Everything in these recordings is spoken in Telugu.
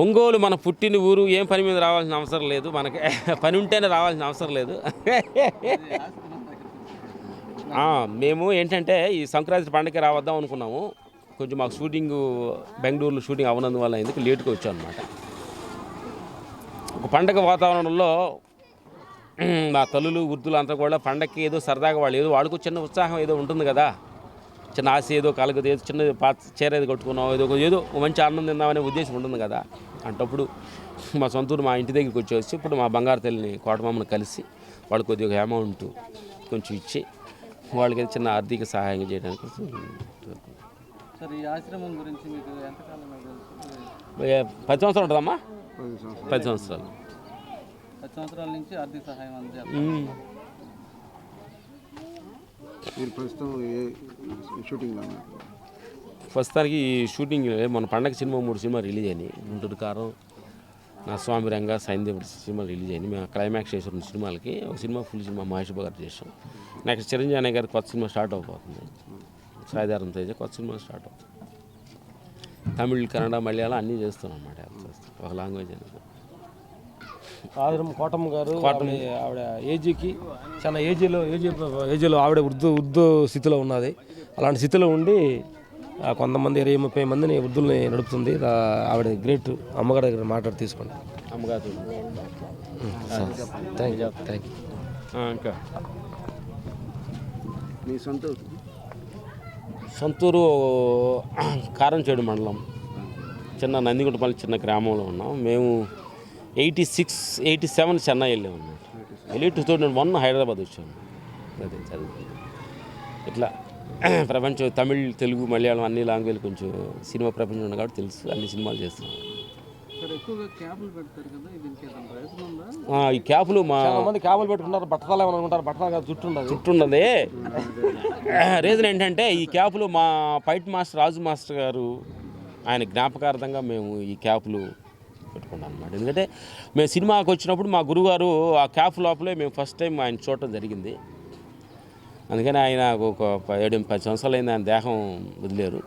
ఒంగోలు మన పుట్టిన ఊరు ఏం పని మీద రావాల్సిన అవసరం లేదు. మనకి పని ఉంటేనే రావాల్సిన అవసరం లేదు. మేము ఏంటంటే ఈ సంక్రాంతి పండగకి రావద్దాం అనుకున్నాము. కొంచెం మాకు షూటింగ్ బెంగళూరులో షూటింగ్ అవనందువల్ల ఎందుకు లేటుగా వచ్చాం అనమాట ఒక పండగ వాతావరణంలో మా తల్లులు వృద్ధులు అంతా కూడా పండగకి ఏదో సరదాగా వాళ్ళు ఏదో వాళ్ళకు చిన్న ఉత్సాహం ఏదో ఉంటుంది కదా. చిన్న ఆశ ఏదో కలగదు ఏదో చిన్న పాత చీర ఏదో కట్టుకున్నాం ఏదో ఒక- ఏదో ఒక మంచి ఆనందం తిందామనే ఉద్దేశం ఉంటుంది కదా. అంటప్పుడు మా సొంతూరు మా ఇంటి దగ్గరికి వచ్చేసి ఇప్పుడు మా బంగారు తల్లిని కోటమామను కలిసి వాళ్ళకి కొద్దిగా అమౌంట్ కొంచెం ఇచ్చి వాళ్ళకి చిన్న ఆర్థిక సహాయం చేయడానికి సార్ ఈ ఆశ్రమం గురించి మీకు ఎంతకాలంలో తెలుసు? ఏ, పది సంవత్సరాలు ఉంటుందమ్మా? పది సంవత్సరాలు. పది సంవత్సరాలు. నుంచి ఆర్థిక సహాయం. మీరు ప్రస్తుతం ఏ షూటింగ్లో ప్రస్తుతానికి ఈ షూటింగ్ మన పండగ సినిమా మూడు సినిమా రిలీజ్ అయినాయి. గుంటూరు కారం నా స్వామి రంగ సైన్దేవుడు సినిమా రిలీజ్ అయినాయి. మేము క్లైమాక్స్ చేసిన రెండు సినిమాలకి. ఒక సినిమా ఫుల్ సినిమా మహేష్ గారు చేసాం. నెక్స్ట్ చిరంజీవి అనే గారి కొత్త సినిమా స్టార్ట్ అయిపోతుంది సాయిధారం తేజ కొత్త సినిమా స్టార్ట్ అవుతుంది. తమిళ్ కన్నడ మలయాళం అన్నీ చేస్తున్నాం అన్నమాట ఒక లాంగ్వేజ్ అనేది. ఆదిరం కోటమ్మ గారు ఆవిడ ఆవిడ ఏజీకి చాలా ఏజీలో ఏజీ ఏజీలో ఆవిడ వృద్ధు వృద్ధు స్థితిలో ఉన్నది. అలాంటి స్థితిలో ఉండి ఆ, కొంతమంది ఇరవై ముప్పై మందిని వృద్ధుల్ని నడుపుతుంది. ఆవిడ గ్రేట్ అమ్మగారి దగ్గర మాట్లాడి తీసుకోండి. అమ్మగారు. థ్యాంక్ యూ థ్యాంక్ యూ ఇంకా. మీ సొంత? సొంతూరు కారంచేడు మండలం. చిన్న నందిగుంటపల్లి చిన్న గ్రామంలో ఉన్నాం. మేము eighty six eighty seven Chennai వెళ్ళాము అన్నమాట వెళ్ళి టూ థౌజండ్ వన్ హైదరాబాద్ అదే చదువుకుంది ఇట్లా ప్రపంచం తమిళ్ తెలుగు మలయాళం అన్ని లాంగ్వేజ్ కొంచెం సినిమా ప్రపంచం ఉంది కాబట్టి తెలుసు. అన్ని సినిమాలు చేస్తున్నాం సార్ ఎక్కువగా క్యాబ్లు పెడతారు కదా దీనికి ఏదైనా ప్రయత్నం ఉందా? ఆ, ఈ క్యాపులు మా కొంతమంది క్యాబులు పెట్టుకుంటారు బట్టలు ఏమని అనుకుంటారు బట్టలు కాదు చుట్టూ ఉండదు. చుట్టూన్నది రీజన్ ఏంటంటే ఈ క్యాపులు మా ఫైట్ మాస్టర్ రాజు మాస్టర్ గారు ఆయన జ్ఞాపకార్థంగా మేము ఈ క్యాపులు పెట్టుకున్నాం అనమాట ఎందుకంటే మేము సినిమాకి వచ్చినప్పుడు మా గురుగారు ఆ క్యాప్ లోపలే మేము ఫస్ట్ టైం ఆయన చూడటం జరిగింది. అందుకని ఆయన ఒక ఏడు పది సంవత్సరాలు అయింది ఆయన దేహం వదిలేరు.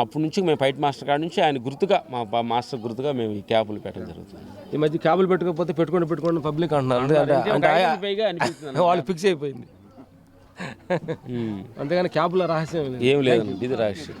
అప్పటి నుంచి మేము ఫైట్ మాస్టర్ కాడ నుంచి ఆయన గుర్తుగా మా మాస్టర్ గుర్తుగా మేము ఈ క్యాపులు పెట్టడం జరుగుతుంది. ఈ మధ్య క్యాబులు పెట్టుకోకపోతే పెట్టుకోండి పెట్టుకోండి పబ్లిక్ అంటున్నారు. వాళ్ళు ఫిక్స్ అయిపోయింది. అంతేగాని క్యాబుల రహస్యం లేదు. ఏం లేదండి ఇది రహస్యం.